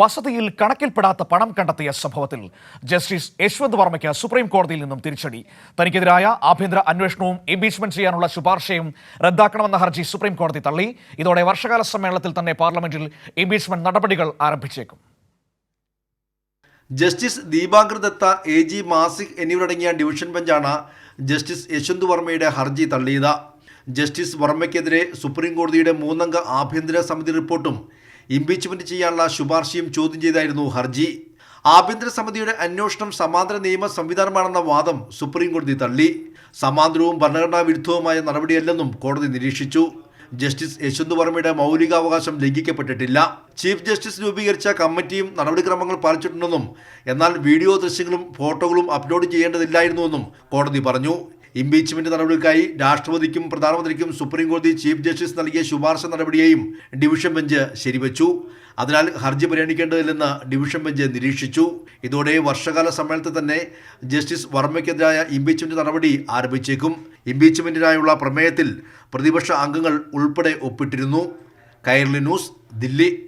വസതിയിൽ കണക്കിൽപ്പെടാത്ത പണം കണ്ടെത്തിയ സംഭവത്തിൽ ജസ്റ്റിസ് യശ്വന്ത് വർമ്മയ്ക്ക് സുപ്രീം കോടതിയിൽ നിന്നും തിരിച്ചടി. തനിക്കെതിരായ ആഭ്യന്തര അന്വേഷണവും ഇംപീച്ച്മെന്റ് ചെയ്യാനുള്ള ശുപാർശയും റദ്ദാക്കണമെന്ന ഹർജി സുപ്രീം കോടതി തള്ളി. ഇതോടെ വർഷകാല സമ്മേളനത്തിൽ തന്നെ പാർലമെന്റിൽ ഇംപീച്ച്മെന്റ് നടപടികൾ ആരംഭിച്ചേക്കും. Justice Dipankar Datta A G Masih എന്നിവരടങ്ങിയ ഡിവിഷൻ ബെഞ്ചാണ് ജസ്റ്റിസ് യശ്വന്ത് വർമ്മയുടെ ഹർജി തള്ളിയത്. ജസ്റ്റിസ് വർമ്മയ്ക്കെതിരെ സുപ്രീം കോടതിയുടെ മൂന്നംഗ ആഭ്യന്തര സമിതി റിപ്പോർട്ടും ഇംപീച്ച്മെന്റ് ചെയ്യാനുള്ള ശുപാർശയും ചോദ്യം ചെയ്തായിരുന്നു ഹർജി. ആഭ്യന്തര സമിതിയുടെ അന്വേഷണം സമാന്തര നിയമ സംവിധാനമാണെന്ന വാദം സുപ്രീം കോടതി തള്ളി. സമാന്തരവും ഭരണഘടനാ വിരുദ്ധവുമായ നടപടിയല്ലെന്നും കോടതി നിരീക്ഷിച്ചു. ജസ്റ്റിസ് യശ്വന്ത് വർമ്മയുടെ മൗലികാവകാശം ലംഘിക്കപ്പെട്ടിട്ടില്ല. ചീഫ് ജസ്റ്റിസ് രൂപീകരിച്ച കമ്മിറ്റിയും നടപടിക്രമങ്ങൾ പാലിച്ചിട്ടുണ്ടെന്നും എന്നാൽ വീഡിയോ ദൃശ്യങ്ങളും ഫോട്ടോകളും അപ്ലോഡ് ചെയ്യേണ്ടതില്ലായിരുന്നുവെന്നും കോടതി പറഞ്ഞു. ഇംപീച്ച്മെന്റ് നടപടികൾക്കായി രാഷ്ട്രപതിക്കും പ്രധാനമന്ത്രിക്കും സുപ്രീം കോടതി ചീഫ് ജസ്റ്റിസ് നൽകിയ ശുപാർശ നടപടിയെയും ഡിവിഷൻ ബെഞ്ച് ശരിവച്ചു. അതിനാൽ ഹർജി പരിഗണിക്കേണ്ടതില്ലെന്ന് ഡിവിഷൻ ബെഞ്ച് നിരീക്ഷിച്ചു. ഇതോടെ വർഷകാല സമ്മേളനത്തിൽ തന്നെ ജസ്റ്റിസ് വർമ്മയ്ക്കെതിരായ ഇംപീച്ച്മെന്റ് നടപടി ആരംഭിച്ചേക്കും. ഇംപീച്ച്മെന്റിനായുള്ള പ്രമേയത്തിൽ പ്രതിപക്ഷ അംഗങ്ങൾ ഉൾപ്പെടെ ഒപ്പിട്ടിരുന്നു. കൈർലി ന്യൂസ് ദില്ലി